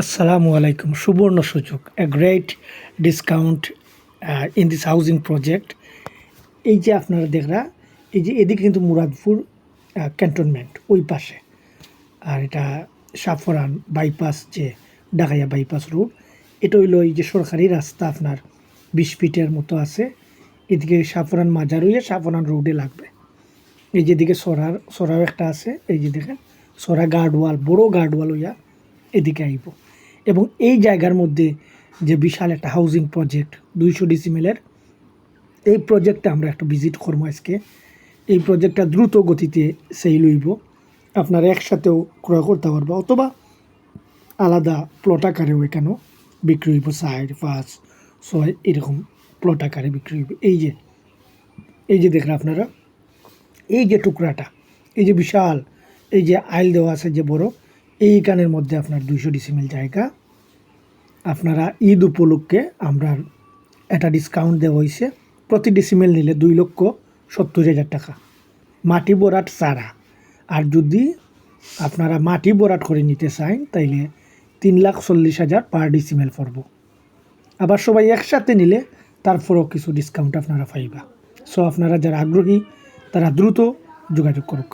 Assalamu alaikum. সুবর্ণ a great discount uh, in this housing project. এই যে আপনারা দেখরা এই যে এদিকে কিন্তু মুরাদপুর ক্যান্টনমেন্ট ওই পাশে। আর এটা সাফরান বাইপাস যে ডাকাইয়া বাইপাস রোড এটা হইল এই যে সরকারি রাস্তা আপনার বিশ ফিটের মতো আছে। এদিকে সাফরান মাজার হইয়া সাফরান রোডে লাগবে। এই যেদিকে সরার সরাও একটা আছে এই যে দেখেন সরা গার্ডওয়াল বড় গার্ডওয়াল হইয়া এদিকে আইব। এবং এই জায়গার মধ্যে যে বিশাল একটা হাউজিং প্রজেক্ট দুইশো ডিসিমেলের এই প্রজেক্টটা আমরা একটু ভিজিট করব আজকে। এই প্রজেক্টটা দ্রুত গতিতে সেই লইব আপনারা একসাথেও ক্রয় করতে পারব, অথবা আলাদা প্লট আকারেও এখানেও বিক্রি হইব সাইড পাঁচ, ছয়, এরকম প্লট আকারে বিক্রি হইব। এই যে এই যে দেখেন আপনারা, এই যে টুকরাটা, এই যে বিশাল, এই যে আইল দেওয়া আছে যে বড় এই কানের মধ্যে আপনার দুইশো ডিসিমেল জায়গা। আপনারা ঈদ উপলক্ষে আমরা একটা ডিসকাউন্ট দেওয়া হয়েছে। প্রতি ডিসিমেল নিলে দুই লক্ষ সত্তর হাজার টাকা। মাটি বরাট সারা আর যদি আপনারা মাটি বরাট করে নিতে চান, তাইলে তিন লাখ চল্লিশ হাজার পার ডিসিমেল পড়ব। আবার সবাই একসাথে নিলে তারপরেও কিছু ডিসকাউন্ট আপনারা পাইবা। সো আপনারা যারা আগ্রহী, তারা দ্রুত যোগাযোগ করুক।